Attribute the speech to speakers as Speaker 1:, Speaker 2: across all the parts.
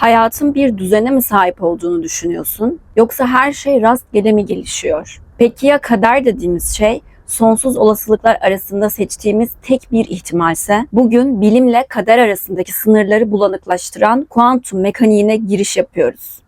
Speaker 1: Hayatın bir düzene mi sahip olduğunu düşünüyorsun? Yoksa her şey rastgele mi gelişiyor? Peki ya kader dediğimiz şey sonsuz olasılıklar arasında seçtiğimiz tek bir ihtimalse? Bugün bilimle kader arasındaki sınırları bulanıklaştıran kuantum mekaniğine giriş yapıyoruz.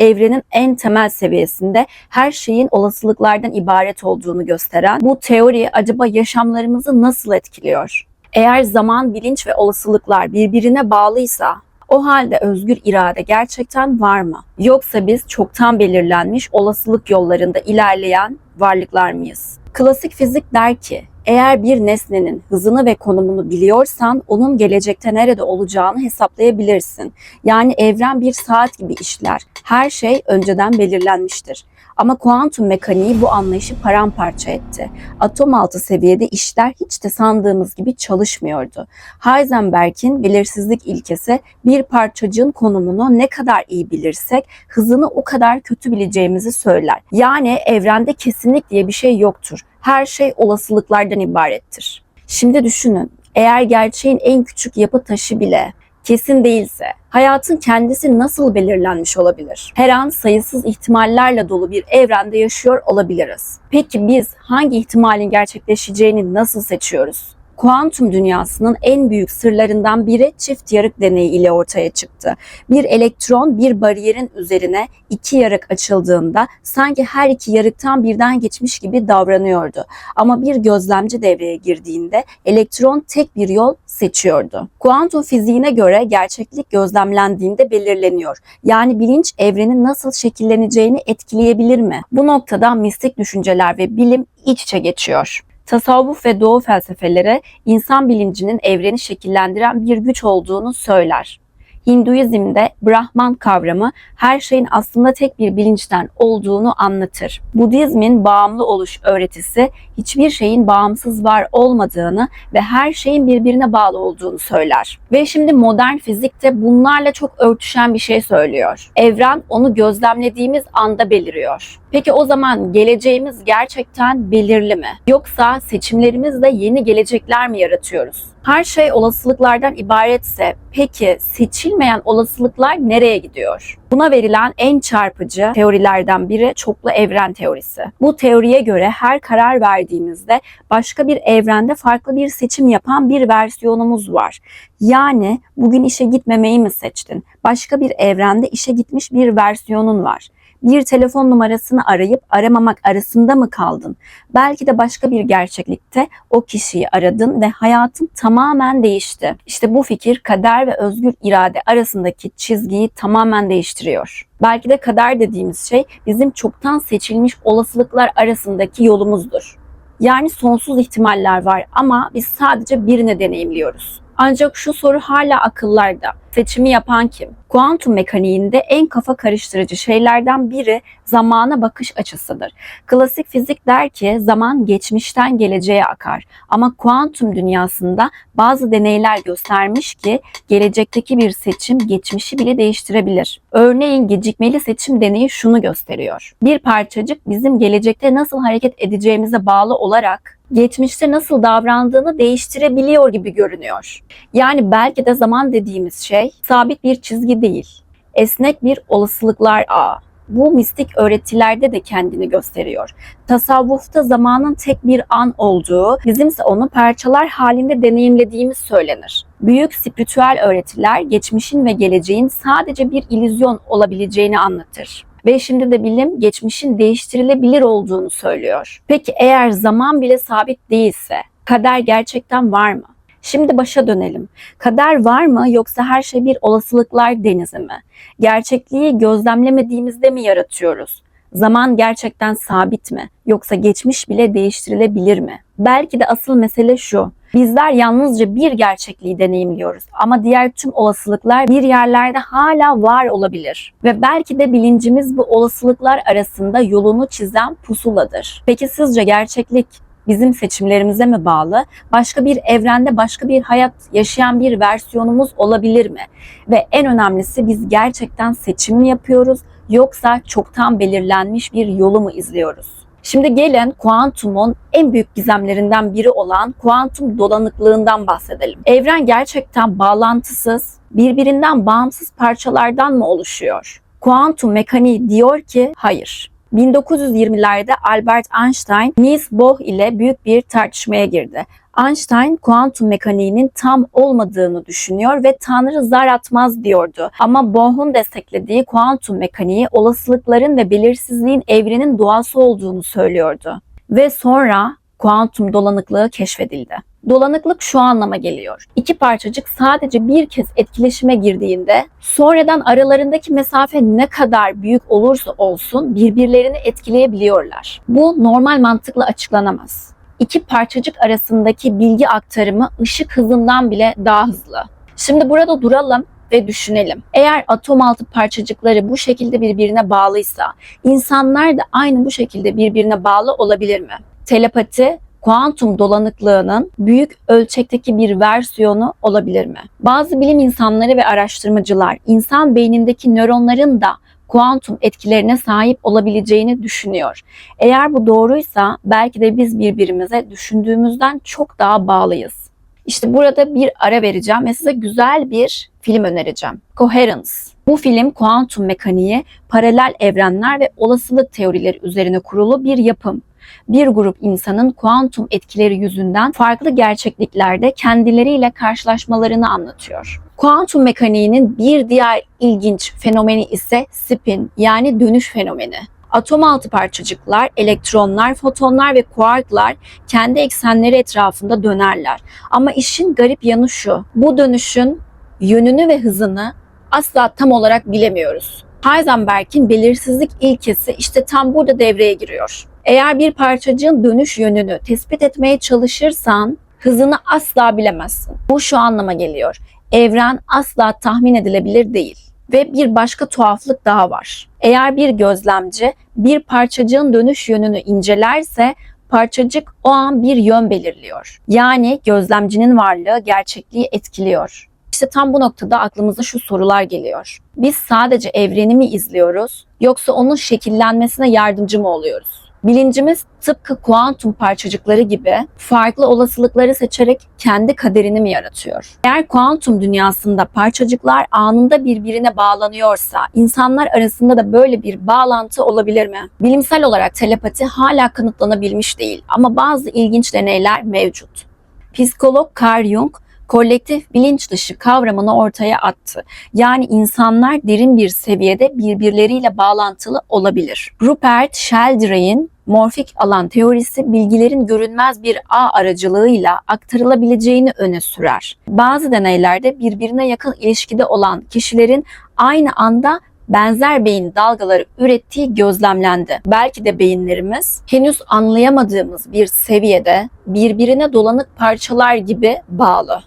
Speaker 1: Evrenin en temel seviyesinde her şeyin olasılıklardan ibaret olduğunu gösteren bu teori acaba yaşamlarımızı nasıl etkiliyor? Eğer zaman, bilinç ve olasılıklar birbirine bağlıysa o halde özgür irade gerçekten var mı? Yoksa biz çoktan belirlenmiş olasılık yollarında ilerleyen varlıklar mıyız? Klasik fizik der ki eğer bir nesnenin hızını ve konumunu biliyorsan onun gelecekte nerede olacağını hesaplayabilirsin. Yani evren bir saat gibi işler. Her şey önceden belirlenmiştir. Ama kuantum mekaniği bu anlayışı paramparça etti. Atom altı seviyede işler hiç de sandığımız gibi çalışmıyordu. Heisenberg'in belirsizlik ilkesi bir parçacığın konumunu ne kadar iyi bilirsek hızını o kadar kötü bileceğimizi söyler. Yani evrende kesinlik diye bir şey yoktur. Her şey olasılıklardan ibarettir. Şimdi düşünün, eğer gerçeğin en küçük yapı taşı bile kesin değilse hayatın kendisi nasıl belirlenmiş olabilir? Her an sayısız ihtimallerle dolu bir evrende yaşıyor olabiliriz. Peki biz hangi ihtimalin gerçekleşeceğini nasıl seçiyoruz? Kuantum dünyasının en büyük sırlarından biri çift yarık deneyi ile ortaya çıktı. Bir elektron bir bariyerin üzerine iki yarık açıldığında sanki her iki yarıktan birden geçmiş gibi davranıyordu. Ama bir gözlemci devreye girdiğinde elektron tek bir yol seçiyordu. Kuantum fiziğine göre gerçeklik gözlemlendiğinde belirleniyor. Yani bilinç evrenin nasıl şekilleneceğini etkileyebilir mi? Bu noktada mistik düşünceler ve bilim iç içe geçiyor. Tasavvuf ve doğu felsefeleri insan bilincinin evreni şekillendiren bir güç olduğunu söyler. Hinduizm'de Brahman kavramı her şeyin aslında tek bir bilinçten olduğunu anlatır. Budizmin bağımlı oluş öğretisi hiçbir şeyin bağımsız var olmadığını ve her şeyin birbirine bağlı olduğunu söyler. Ve şimdi modern fizik de bunlarla çok örtüşen bir şey söylüyor. Evren onu gözlemlediğimiz anda beliriyor. Peki o zaman geleceğimiz gerçekten belirli mi? Yoksa seçimlerimizle yeni gelecekler mi yaratıyoruz? Her şey olasılıklardan ibaretse peki seçilmeyen olasılıklar nereye gidiyor? Buna verilen en çarpıcı teorilerden biri çoklu evren teorisi. Bu teoriye göre her karar verdiğimizde başka bir evrende farklı bir seçim yapan bir versiyonumuz var. Yani bugün işe gitmemeyi mi seçtin? Başka bir evrende işe gitmiş bir versiyonun var bir telefon numarasını arayıp aramamak arasında mı kaldın? Belki de başka bir gerçeklikte o kişiyi aradın ve hayatın tamamen değişti. İşte bu fikir kader ve özgür irade arasındaki çizgiyi tamamen değiştiriyor. Belki de kader dediğimiz şey bizim çoktan seçilmiş olasılıklar arasındaki yolumuzdur. Yani sonsuz ihtimaller var ama biz sadece birini deneyimliyoruz. Ancak şu soru hala akıllarda. Seçimi yapan kim? Kuantum mekaniğinde en kafa karıştırıcı şeylerden biri zamana bakış açısıdır. Klasik fizik der ki zaman geçmişten geleceğe akar. Ama kuantum dünyasında bazı deneyler göstermiş ki gelecekteki bir seçim geçmişi bile değiştirebilir. Örneğin gecikmeli seçim deneyi şunu gösteriyor. Bir parçacık bizim gelecekte nasıl hareket edeceğimize bağlı olarak geçmişte nasıl davrandığını değiştirebiliyor gibi görünüyor. Yani belki de zaman dediğimiz şey sabit bir çizgi değil, esnek bir olasılıklar ağı. Bu mistik öğretilerde de kendini gösteriyor. Tasavvufta zamanın tek bir an olduğu, bizimse onu parçalar halinde deneyimlediğimiz söylenir. Büyük spiritüel öğretiler geçmişin ve geleceğin sadece bir ilüzyon olabileceğini anlatır. Ve şimdi de bilim geçmişin değiştirilebilir olduğunu söylüyor. Peki eğer zaman bile sabit değilse kader gerçekten var mı? Şimdi başa dönelim. Kader var mı yoksa her şey bir olasılıklar denizi mi? Gerçekliği gözlemlemediğimizde mi yaratıyoruz? Zaman gerçekten sabit mi? Yoksa geçmiş bile değiştirilebilir mi? Belki de asıl mesele şu. Bizler yalnızca bir gerçekliği deneyimliyoruz ama diğer tüm olasılıklar bir yerlerde hala var olabilir. Ve belki de bilincimiz bu olasılıklar arasında yolunu çizen pusuladır. Peki sizce gerçeklik bizim seçimlerimize mi bağlı? Başka bir evrende başka bir hayat yaşayan bir versiyonumuz olabilir mi? Ve en önemlisi biz gerçekten seçim mi yapıyoruz yoksa çoktan belirlenmiş bir yolu mu izliyoruz? Şimdi gelin kuantumun en büyük gizemlerinden biri olan kuantum dolanıklığından bahsedelim. Evren gerçekten bağlantısız, birbirinden bağımsız parçalardan mı oluşuyor? Kuantum mekaniği diyor ki hayır. 1920'lerde Albert Einstein, Niels Bohr ile büyük bir tartışmaya girdi. Einstein kuantum mekaniğinin tam olmadığını düşünüyor ve Tanrı zar atmaz diyordu. Ama Bohr'un desteklediği kuantum mekaniği olasılıkların ve belirsizliğin evrenin doğası olduğunu söylüyordu. Ve sonra kuantum dolanıklığı keşfedildi. Dolanıklık şu anlama geliyor. İki parçacık sadece bir kez etkileşime girdiğinde sonradan aralarındaki mesafe ne kadar büyük olursa olsun birbirlerini etkileyebiliyorlar. Bu normal mantıkla açıklanamaz. İki parçacık arasındaki bilgi aktarımı ışık hızından bile daha hızlı. Şimdi burada duralım ve düşünelim. Eğer atom altı parçacıkları bu şekilde birbirine bağlıysa, insanlar da aynı bu şekilde birbirine bağlı olabilir mi? Telepati kuantum dolanıklığının büyük ölçekteki bir versiyonu olabilir mi? Bazı bilim insanları ve araştırmacılar insan beynindeki nöronların da kuantum etkilerine sahip olabileceğini düşünüyor. Eğer bu doğruysa belki de biz birbirimize düşündüğümüzden çok daha bağlıyız. İşte burada bir ara vereceğim ve size güzel bir film önereceğim. Coherence. Bu film kuantum mekaniği, paralel evrenler ve olasılık teorileri üzerine kurulu bir yapım bir grup insanın kuantum etkileri yüzünden farklı gerçekliklerde kendileriyle karşılaşmalarını anlatıyor. Kuantum mekaniğinin bir diğer ilginç fenomeni ise spin yani dönüş fenomeni. Atom altı parçacıklar, elektronlar, fotonlar ve kuarklar kendi eksenleri etrafında dönerler. Ama işin garip yanı şu. Bu dönüşün yönünü ve hızını asla tam olarak bilemiyoruz. Heisenberg'in belirsizlik ilkesi işte tam burada devreye giriyor. Eğer bir parçacığın dönüş yönünü tespit etmeye çalışırsan hızını asla bilemezsin. Bu şu anlama geliyor. Evren asla tahmin edilebilir değil. Ve bir başka tuhaflık daha var. Eğer bir gözlemci bir parçacığın dönüş yönünü incelerse parçacık o an bir yön belirliyor. Yani gözlemcinin varlığı gerçekliği etkiliyor. İşte tam bu noktada aklımıza şu sorular geliyor. Biz sadece evreni mi izliyoruz yoksa onun şekillenmesine yardımcı mı oluyoruz? Bilincimiz tıpkı kuantum parçacıkları gibi farklı olasılıkları seçerek kendi kaderini mi yaratıyor? Eğer kuantum dünyasında parçacıklar anında birbirine bağlanıyorsa insanlar arasında da böyle bir bağlantı olabilir mi? Bilimsel olarak telepati hala kanıtlanabilmiş değil ama bazı ilginç deneyler mevcut. Psikolog Carl Jung kolektif bilinç dışı kavramını ortaya attı. Yani insanlar derin bir seviyede birbirleriyle bağlantılı olabilir. Rupert Sheldrake'in morfik alan teorisi bilgilerin görünmez bir ağ aracılığıyla aktarılabileceğini öne sürer. Bazı deneylerde birbirine yakın ilişkide olan kişilerin aynı anda benzer beyin dalgaları ürettiği gözlemlendi. Belki de beyinlerimiz henüz anlayamadığımız bir seviyede birbirine dolanık parçalar gibi bağlı.